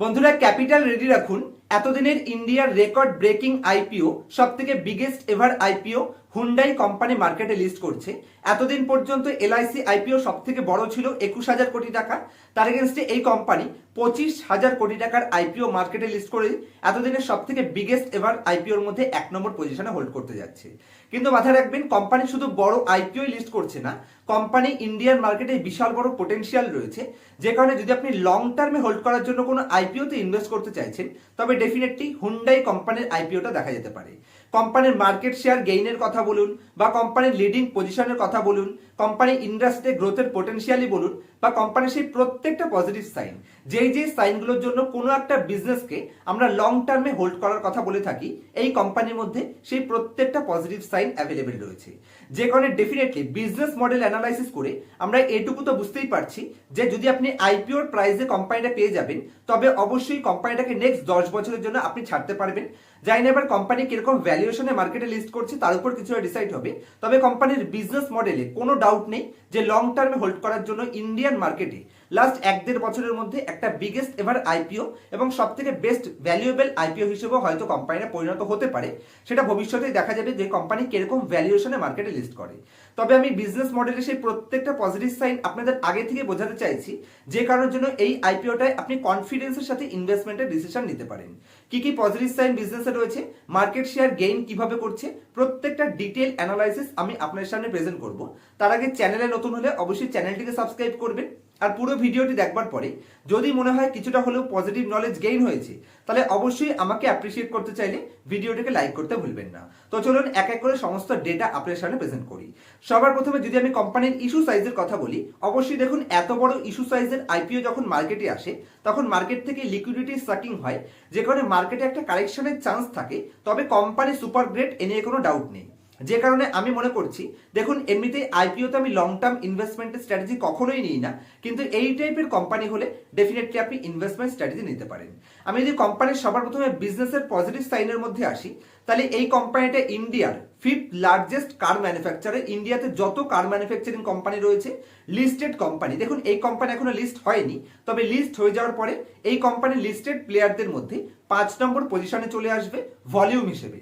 বন্ধুরা capital ready রাখুন। এতদিনের ইন্ডিয়ার রেকর্ড ব্রেকিং আইপিও সব থেকে biggest ever IPO Hyundai company মার্কেটে লিস্ট করছে। এতদিন পর্যন্ত এলআইসি আইপিও সব থেকে বড় ছিল একুশ হাজার কোটি টাকা। তার এগেনস্টে এই কোম্পানি পঁচিশ হাজার কোটি টাকার আইপিও মার্কেটে লিস্ট করে এতদিনের সব থেকে বিগেস্ট এভার আইপিওর মধ্যে এক নম্বর পজিশনে হোল্ড করতে যাচ্ছে। কিন্তু মাথায় রাখবেন কোম্পানি শুধু বড় আইপিও লিস্ট করছে না কোম্পানি ইন্ডিয়ান মার্কেটে বিশাল বড় পোটেনশিয়াল রয়েছে। যে কারণে যদি আপনি লং টার্মে হোল্ড করার জন্য কোনো আইপিওতে ইনভেস্ট করতে চাইছেন, তবে ডেফিনেটলি হুন্ডাই কোম্পানির আইপিওটা দেখা যেতে পারে। কোম্পানির মার্কেট শেয়ার গেইনের কথা বলুন বা কোম্পানির লিডিং পজিশনের কথা বলুন কোম্পানি ইন্ডাস্ট্রিতে গ্রোথের পোটেন্সিয়ালি বলুন বা কোম্পানির সেই প্রত্যেকটা পজিটিভ সাইন যেই যেই সাইনগুলোর জন্য কোনো একটা বিজনেসকে আমরা লং টার্মে হোল্ড করার কথা বলে থাকি, এই কোম্পানির মধ্যে সেই প্রত্যেকটা পজিটিভ সাইন অ্যাভেলেবেল রয়েছে। যে কারণে ডেফিনেটলি বিজনেস মডেল অ্যানালাইসিস করে আমরা এটুকু তো বুঝতেই পারছি যে যদি আপনি আইপিওর প্রাইসে কোম্পানিটা পেয়ে যাবেন, তবে অবশ্যই কোম্পানিটাকে নেক্সট দশ বছরের জন্য আপনি ছাড়তে পারবেন। যাই না এবার কোম্পানি কীরকম ভ্যালুয়েশনে মার্কেটে লিস্ট করছে, তার উপর কিছু ডিসাইড হবে। তবে কোম্পানির বিজনেস মডেলে কোনো ডাউট নেই যে লং টার্মে হোল্ড করার জন্য ইন্ডিয়ান মার্কেটে লাস্ট এক দেড় বছরের মধ্যে একটা বিগেস্ট এভার আইপিও এবং সব থেকে বেস্ট ভ্যালুয়েবল আইপিও হিসেবেও হয়তো কোম্পানিটা পরিণত হতে পারে। সেটা ভবিষ্যতে দেখা যাবে যে কোম্পানি কীরকম ভ্যালুয়েশনে মার্কেটে লিস্ট করে। তবে আমি বিজনেস মডেলে সেই প্রত্যেকটা পজিটিভ সাইন আপনাদের আগে থেকে বোঝাতে চাইছি, যে কারণের জন্য এই আইপিওটায় আপনি কনফিডেন্সের সাথে ইনভেস্টমেন্টের ডিসিশন নিতে পারেন। কি কি পজিটিভ সাইন বিজনেসে রয়েছে মার্কেট শেয়ার গেইন কীভাবে করছে, প্রত্যেকটা ডিটেল অ্যানালাইসিস আমি আপনার সামনে প্রেজেন্ট করব। তার আগে চ্যানেলে নতুন হলে অবশ্যই চ্যানেলটিকে সাবস্ক্রাইব করবেন। আর পুরো ভিডিওটি দেখবার পরে যদি মনে হয় কিছুটা হলেও পজিটিভ নলেজ গেইন হয়েছে, তাহলে অবশ্যই আমাকে অ্যাপ্রিসিয়েট করতে চাইলে ভিডিওটিকে লাইক করতে ভুলবেন না। তো চলুন এক এক করে সমস্ত ডেটা আপনার সামনে প্রেজেন্ট করি। সবার প্রথমে যদি আমি কোম্পানির ইস্যু সাইজের কথা বলি, অবশ্যই দেখুন এত বড় ইস্যু সাইজের আইপিও যখন মার্কেটে আসে, তখন মার্কেট থেকে লিকুইডিটি সাকিং হয়। যে কারণে মার্কেটে একটা কারেকশনের চান্স থাকে, তবে কোম্পানি সুপার গ্রেড এ নিয়ে কোনো ডাউট নেই। যে কারণে আমি মনে করছি, দেখুন এমনিতেই আইপিওতে আমি লং টার্ম ইনভেস্টমেন্টের স্ট্র্যাটেজি কখনোই নিই না, কিন্তু এই টাইপের কোম্পানি হলে ডেফিনেটলি আপনি ইনভেস্টমেন্ট স্ট্র্যাটেজি নিতে পারেন। আমি যদি কোম্পানির সবার প্রথমে বিজনেসের পজিটিভ সাইনের মধ্যে আসি, তাহলে এই কোম্পানিটা ইন্ডিয়ার ফিফথ লার্জেস্ট কার ম্যানুফ্যাকচারার ইন্ডিয়াতে যত কার ম্যানুফ্যাকচারিং কোম্পানি রয়েছে লিস্টেড কোম্পানি দেখুন, এই কোম্পানি এখনও লিস্ট হয়নি, তবে লিস্ট হয়ে যাওয়ার পরে এই কোম্পানি লিস্টেড প্লেয়ারদের মধ্যে পাঁচ নম্বর পজিশনে চলে আসবে ভলিউম হিসেবে।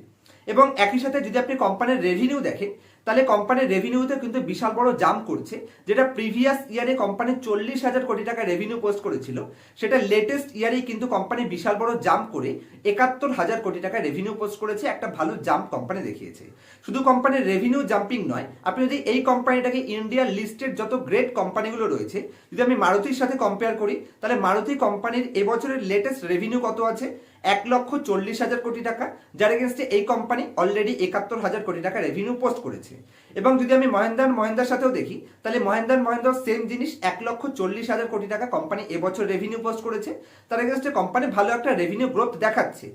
এবং একই সাথে যদি আপনি কোম্পানির রেভিনিউ দেখেন, তাহলে কোম্পানির রেভিনিউতে কিন্তু বিশাল বড় জাম্প করছে, যেটা প্রিভিয়াস ইয়ারে কোম্পানি চল্লিশ হাজার কোটি টাকা রেভিনিউ পোস্ট করেছিল। সেটা লেটেস্ট ইয়ারেই কিন্তু কোম্পানি বিশাল বড় জাম্প করে একাত্তর হাজার কোটি টাকা রেভিনিউ পোস্ট করেছে, একটা ভালো জাম্প কোম্পানি দেখিয়েছে। শুধু কোম্পানির রেভিনিউ জাম্পিং নয়, আপনি যদি এই কোম্পানিটাকে ইন্ডিয়ার লিস্টেড যত গ্রেট কোম্পানিগুলো রয়েছে, যদি আমি মারুতির সাথে কম্পেয়ার করি, তাহলে মারুতি কোম্পানির এবছরের লেটেস্ট রেভিনিউ কত আছে? এক লক্ষ চল্লিশ হাজার কোটি টাকা, যার এগেনস্টে এই কোম্পানি অলরেডি একাত্তর হাজার কোটি টাকা রেভিনিউ পোস্ট করেছে। এবং যদি আমি মহেন্দ্র মহেন্দ্রার সাথেও দেখি, তাহলে মহেন্দ্র মহেন্দ্র সেম জিনিস, এক লক্ষ চল্লিশ হাজার কোটি টাকা কোম্পানি এবছর রেভিনিউ পোস্ট করেছে। তার এগেনস্টে কোম্পানি ভালো একটা রেভিনিউ গ্রোথ দেখাচ্ছে।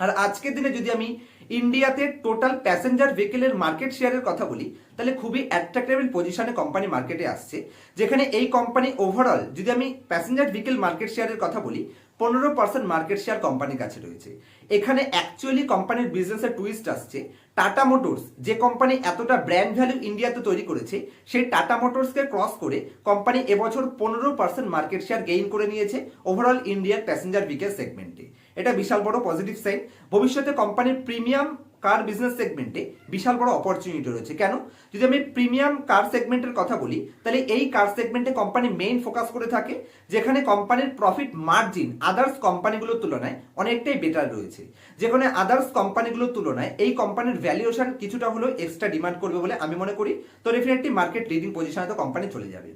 আর আজকের দিনে যদি আমি ইন্ডিয়াতে টোটাল প্যাসেঞ্জার ভেহিকেলের মার্কেট শেয়ারের কথা বলি, তাহলে খুবই অ্যাট্রাক্টেবল পজিশনে কোম্পানি মার্কেটে আসছে। যেখানে এই কোম্পানি ওভারঅল যদি আমি প্যাসেঞ্জার ভেহিকেল মার্কেট শেয়ারের কথা বলি পনেরো পার্সেন্ট মার্কেট শেয়ার কোম্পানির কাছে রয়েছে। এখানে অ্যাকচুয়ালি কোম্পানির বিজনেসের টুইস্ট আসছে। টাটা মোটরস যে কোম্পানি এতটা ব্র্যান্ড ভ্যালু ইন্ডিয়াতে তৈরি করেছে, সেই টাটা মোটরসকে ক্রস করে কোম্পানি এবছর পনেরো পার্সেন্ট মার্কেট শেয়ার গেইন করে নিয়েছে ওভারঅল ইন্ডিয়ার প্যাসেঞ্জার ভিকেল সেগমেন্টে এটা বিশাল বড় পজিটিভ সাইন ভবিষ্যতে কোম্পানির প্রিমিয়াম কার বিজনেস সেগমেন্টে বিশাল বড় অপরচুনিটি রয়েছে। কেন? যদি আমি প্রিমিয়াম কার সেগমেন্টের কথা বলি, তাহলে এই কার সেগমেন্টে কোম্পানি মেইন ফোকাস করে থাকে, যেখানে কোম্পানির প্রফিট মার্জিন আদার্স কোম্পানিগুলোর তুলনায় অনেকটাই বেটার রয়েছে। যেখানে আদার্স কোম্পানিগুলোর তুলনায় এই কোম্পানির ভ্যালুয়েশন কিছুটা হলেও এক্সট্রা ডিমান্ড করবে বলে আমি মনে করি। তো ডেফিনেটলি মার্কেট লিডিং পজিশনে তো কোম্পানি চলে যাবে।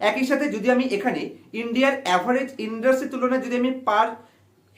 একই সাথে যদি আমি এখানে ইন্ডিয়ার অ্যাভারেজ ইন্ডাস্ট্রির তুলনায় যদি আমি পার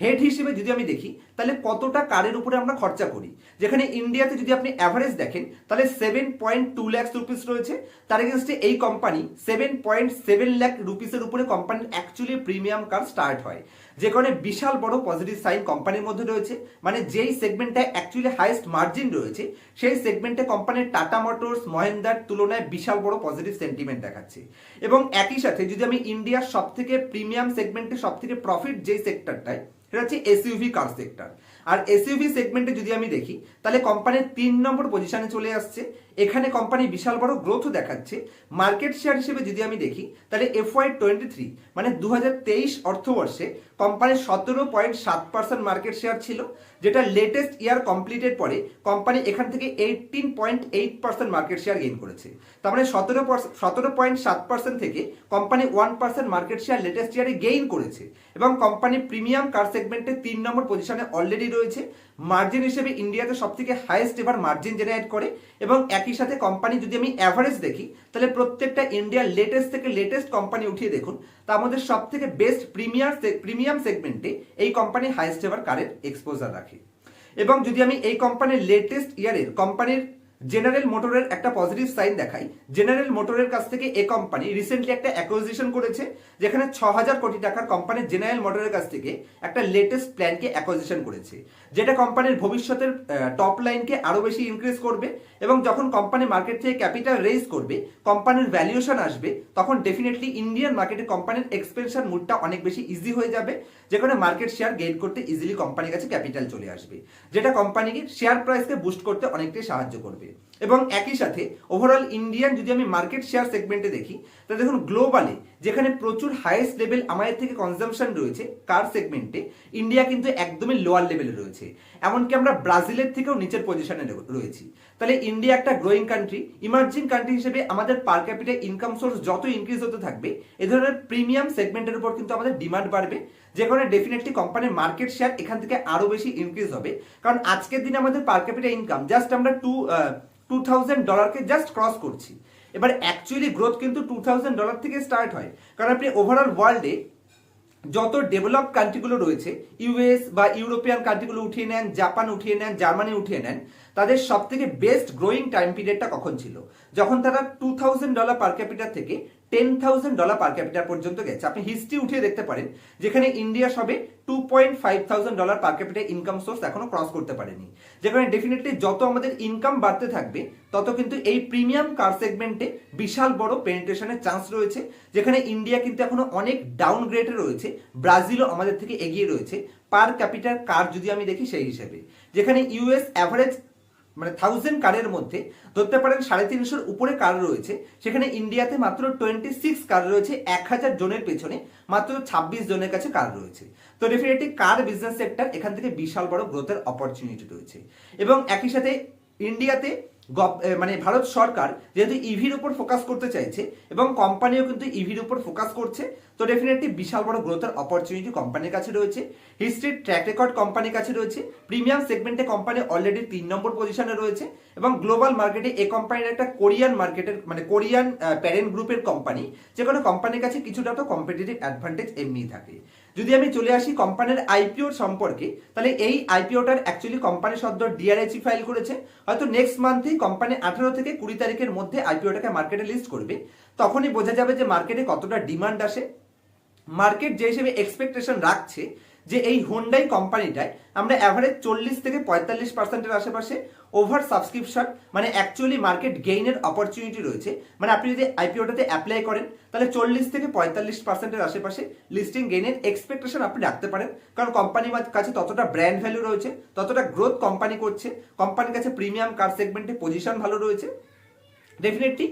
হেড হিসেবে যদি আমি দেখি, তাহলে কতটা কারের উপরে আমরা খরচা করি? যেখানে ইন্ডিয়াতে যদি আপনি অ্যাভারেজ দেখেন, তাহলে seven point two lakhs rupees রয়েছে। তার এগেনস্টে এই company seven point seven lakh রুপিসের উপরে কোম্পানির অ্যাকচুয়ালি প্রিমিয়াম কার স্টার্ট হয়। যে কারণে বিশাল বড় পজিটিভ সাইন কোম্পানির মধ্যে রয়েছে। মানে যেই সেগমেন্টটায় অ্যাকচুয়ালি হাইয়েস্ট মার্জিন রয়েছে, সেই সেগমেন্টে কোম্পানির টাটা মোটরস মহেন্দার তুলনায় বিশাল বড় পজিটিভ সেন্টিমেন্ট দেখাচ্ছে। এবং একই সাথে যদি আমি ইন্ডিয়ার সব থেকে প্রিমিয়াম সেগমেন্টে সব থেকে প্রফিট যেই সেক্টরটায় সেটা হচ্ছে এসইউভি কার সেক্টর আর এসইউভি সেগমেন্টে যদি আমি দেখি, তাহলে কোম্পানির তিন নম্বর পজিশানে চলে আসছে এখানে কোম্পানি বিশাল বড় গ্রোথও দেখাচ্ছে। মার্কেট শেয়ার হিসেবে যদি আমি দেখি, তাহলে এফ ওয়াই টোয়েন্টি থ্রি মানে দু হাজার তেইশ অর্থবর্ষে কোম্পানির সতেরো পয়েন্ট সাত পার্সেন্ট মার্কেট শেয়ার ছিল, যেটা লেটেস্ট ইয়ার কমপ্লিটের পরে কোম্পানি এখান থেকে eighteen point eight percent market share gain করেছে। তার মানে সতেরো সতেরো পয়েন্ট সাত পার্সেন্ট থেকে company one percent market share latest ইয়ারে গেইন করেছে এবং কোম্পানি প্রিমিয়াম কার সেগমেন্টে তিন নম্বর পজিশনে অলরেডি রয়েছে। মার্জিন হিসেবে ইন্ডিয়াতে সবথেকে হাইয়েস্ট এবার মার্জিন জেনারেট করে এবং একই সাথে কোম্পানি যদি আমি অ্যাভারেজ দেখি, তাহলে প্রত্যেকটা ইন্ডিয়ার লেটেস্ট থেকে লেটেস্ট কোম্পানি উঠিয়ে দেখুন, তা আমাদের সব থেকে বেস্ট প্রিমিয়ার প্রিমিয়াম সেগমেন্টে এই company highest ever current exposure রাখে। এবং যদি আমি এই কোম্পানির লেটেস্ট ইয়ারের কোম্পানির জেনারেল মোটরের একটা পজিটিভ সাইন দেখাই। জেনারেল মোটরের কাছ থেকে এ কোম্পানি রিসেন্টলি একটা অ্যাকোজিশন করেছে, যেখানে ছ হাজার কোটি টাকার কোম্পানি জেনারেল মোটরের কাছ থেকে একটা লেটেস্ট প্ল্যানকে অ্যাকোজিশন করেছে, যেটা কোম্পানির ভবিষ্যতের টপ লাইনকে আরও বেশি ইনক্রিজ করবে এবং যখন কোম্পানি মার্কেট থেকে ক্যাপিটাল রেজ করবে কোম্পানির ভ্যালুয়েশন আসবে, তখন ডেফিনেটলি ইন্ডিয়ান মার্কেটে কোম্পানির এক্সপেনশন মুডটা অনেক বেশি ইজি হয়ে যাবে, যেখানে মার্কেট শেয়ার গেইন করতে ইজিলি কোম্পানির কাছে ক্যাপিটাল চলে আসবে, যেটা কোম্পানিকে শেয়ার প্রাইসকে বুস্ট করতে অনেকটাই সাহায্য করবে। it. এবং একই সাথে ওভারঅল ইন্ডিয়ান যদি আমি মার্কেট শেয়ার সেগমেন্টে দেখি, তাহলে দেখুন গ্লোবালে যেখানে প্রচুর হাইয়েস্ট লেভেল আমাদের থেকে কনজামশন রয়েছে কার সেগমেন্টে ইন্ডিয়া কিন্তু একদমই লোয়ার লেভেলে রয়েছে। এমনকি আমরা ব্রাজিলের থেকেও নিচের পজিশনে রয়েছি। তাহলে ইন্ডিয়া একটা গ্রোয়িং কান্ট্রি ইমার্জিং কান্ট্রি হিসেবে আমাদের পার ক্যাপিটাল ইনকাম সোর্স যত ইনক্রিজ হতে থাকবে, এ ধরনের প্রিমিয়াম সেগমেন্টের উপর কিন্তু আমাদের ডিমান্ড বাড়বে। যে কারণে ডেফিনেটলি কোম্পানির মার্কেট শেয়ার এখান থেকে আরও বেশি ইনক্রিজ হবে। কারণ আজকের দিনে আমাদের পার ক্যাপিটাল ইনকাম জাস্ট আমরা টু টু থাউজেন্ড ডলারকে জাস্ট ক্রস করছি। এবার অ্যাকচুয়ালি গ্রোথ কিন্তু টু থাউজেন্ড ডলার থেকে স্টার্ট হয়। কারণ আপনি ওভারঅল ওয়ার্ল্ডে যত ডেভেলপ কান্ট্রিগুলো রয়েছে ইউএস বা ইউরোপিয়ান কান্ট্রিগুলো উঠিয়ে নেন জাপান উঠিয়ে নেন জার্মানি উঠিয়ে নেন, তাদের সব থেকে বেস্ট গ্রোয়িং টাইম পিরিয়ডটা কখন ছিল? যখন তারা two thousand dollar per capital থেকে ten thousand dollar per capital পর্যন্ত গেছে। আপনি হিস্ট্রি উঠিয়ে দেখতে পারেন, যেখানে ইন্ডিয়া সবে two point five thousand dollar per capital income source এখনও ক্রস করতে পারেনি। যেখানে ডেফিনেটলি যত আমাদের ইনকাম বাড়তে থাকবে, তত কিন্তু এই প্রিমিয়াম কার সেগমেন্টে বিশাল বড় পেনিট্রেশনের চান্স রয়েছে। যেখানে ইন্ডিয়া কিন্তু এখনও অনেক ডাউন গ্রেডে রয়েছে ব্রাজিলও আমাদের থেকে এগিয়ে রয়েছে। পার ক্যাপিটাল কার যদি আমি দেখি সেই হিসেবে। যেখানে ইউএস অ্যাভারেজ মানে থাউজেন্ড কারের মধ্যে, ধরতে পারেন সাড়ে তিনশোর উপরে কার রয়েছে, সেখানে ইন্ডিয়াতে মাত্র টোয়েন্টি সিক্স কার রয়েছে, এক হাজার জনের পেছনে মাত্র ছাব্বিশ জনের কাছে কার রয়েছে। তো ডেফিনেটলি কার বিজনেস সেক্টর এখান থেকে বিশাল বড় গ্রোথের অপরচুনিটি রয়েছে। এবং একই সাথে ইন্ডিয়াতে মানে ভারত সরকার যেহেতু ইভির উপর ফোকাস করতে চাইছে এবং কোম্পানিও কিন্তু ইভির উপর ফোকাস করছে, তো ডেফিনেটলি বিশাল বড় গ্রোথের অপরচুনিটি কোম্পানির কাছে রয়েছে। হিস্ট্রির ট্র্যাক রেকর্ড কোম্পানির কাছে রয়েছে। প্রিমিয়াম সেগমেন্টে কোম্পানি অলরেডি তিন নম্বর পজিশনে রয়েছে এবং গ্লোবাল মার্কেটে এই কোম্পানির একটা কোরিয়ান মার্কেটের মানে কোরিয়ান প্যারেন্ট গ্রুপের কোম্পানি যে কোনো কোম্পানির কাছে কিছুটা তো কম্পিটিটিভ অ্যাডভান্টেজ এমনি থাকে। যদি আমি চলে আসি কোম্পানির আইপিওর সম্পর্কে, তাহলে এই আইপিওটার অ্যাকচুয়ালি কোম্পানি সদ্য ডিআরআইসি ফাইল করেছে। হয়তো নেক্সট মান্থেই কোম্পানি আঠারো থেকে কুড়ি তারিখের মধ্যে আইপিওটাকে মার্কেটে লিস্ট করবে। তখনই বোঝা যাবে যে মার্কেটে কতটা ডিমান্ড আসে। মার্কেট যে হিসেবে এক্সপেকটেশন রাখছে যে এই হোন্ডাই কোম্পানিটায় আমরা অ্যাভারেজ চল্লিশ থেকে পঁয়তাল্লিশ পার্সেন্টের আশেপাশে ওভার সাবস্ক্রিপশন মানে অ্যাকচুয়ালি মার্কেট গেইনের অপরচুনিটি রয়েছে। মানে আপনি যদি আইপিওটাতে অ্যাপ্লাই করেন, তাহলে চল্লিশ থেকে পঁয়তাল্লিশ পার্সেন্টের আশেপাশে লিস্টিং গেইনের এক্সপেকটেশন আপনি রাখতে পারেন। কারণ কোম্পানির কাছে ততটা ব্র্যান্ড ভ্যালু রয়েছে, ততটা গ্রোথ কোম্পানি করছে কোম্পানির কাছে প্রিমিয়াম কার সেগমেন্টে পজিশন ভালো রয়েছে। ডেফিনেটলি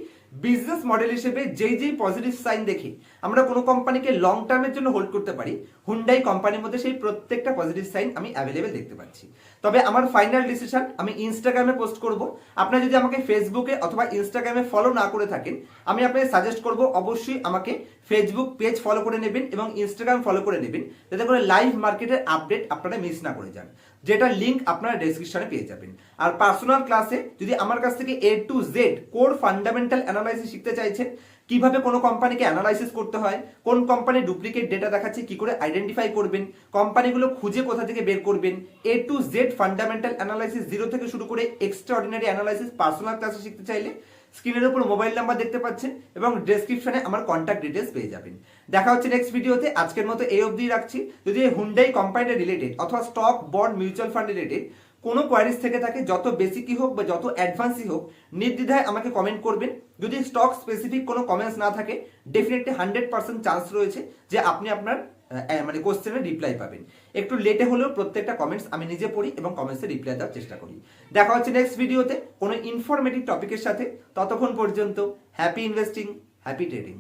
বিজনেস মডেল হিসেবে যেই যেই পজিটিভ সাইন দেখি আমরা কোনো কোম্পানিকে লং টার্মের জন্য হোল্ড করতে পারি হুন্ডাই কোম্পানির মধ্যে সেই প্রত্যেকটা পজিটিভ সাইন আমি অ্যাভেলেবেল দেখতে পাচ্ছি। তবে আমার ফাইনাল ডিসিশন আমি ইনস্টাগ্রামে পোস্ট করব। আপনারা যদি আমাকে ফেসবুকে অথবা ইনস্টাগ্রামে ফলো না করে থাকেন, আমি আপনাকে সাজেস্ট করব, অবশ্যই আমাকে ফেসবুক পেজ ফলো করে নেবেন এবং ইনস্টাগ্রাম ফলো করে নেবেন, যাতে করে লাইভ মার্কেটের আপডেট আপনারা মিস না করে যান। যেটা লিঙ্ক আপনারা ডেসক্রিপশনে পেয়ে যাবেন। আর পার্সোনাল ক্লাসে যদি আমার কাছ থেকে A to Z core fundamental analysis শিখতে চাইছেন কীভাবে কোনো কোম্পানিকে অ্যানালাইসিস করতে হয়, কোন কোম্পানি ডুপ্লিকেট ডেটা দেখাচ্ছে, কি করে আইডেন্টিফাই করবেন কোম্পানিগুলো খুঁজে কোথা থেকে বের করবেন A to Z fundamental analysis zero থেকে শুরু করে এক্সট্রা অর্ডিনারি অ্যানালাইসিস পার্সোনাল ক্লাসে শিখতে চাইলে স্ক্রিনের উপর মোবাইল নাম্বার দেখতে পাচ্ছেন এবং ডেসক্রিপশনে আমার কন্ট্যাক্ট ডিটেলস পেয়ে যাবেন। দেখা হচ্ছে নেক্সট ভিডিওতে আজকের মতো এই অবধি রাখছি। যদি হুন্ডাই কোম্পানিটা রিলেটেড অথবা stock bond mutual fund related কোনো কোয়ারিজ থেকে থাকে, যত বেসিকই হোক বা যত অ্যাডভান্সই হোক, নির্দ্বিধায় আমাকে কমেন্ট করবেন। যদি স্টক স্পেসিফিক কোনো কমেন্টস না থাকে ডেফিনেটলি হান্ড্রেড পার্সেন্ট চান্স রয়েছে যে আপনি আপনার মানে কোশ্চেনের রিপ্লাই পাবেন। একটু লেটে হলেও প্রত্যেকটা কমেন্টস আমি নিজে পড়ি এবং কমেন্টসে রিপ্লাই দেওয়ার চেষ্টা করি। দেখা হচ্ছে নেক্সট ভিডিওতে কোনো ইনফরমেটিভ টপিকের সাথে। ততক্ষণ পর্যন্ত হ্যাপি ইনভেস্টিং হ্যাপি ট্রেডিং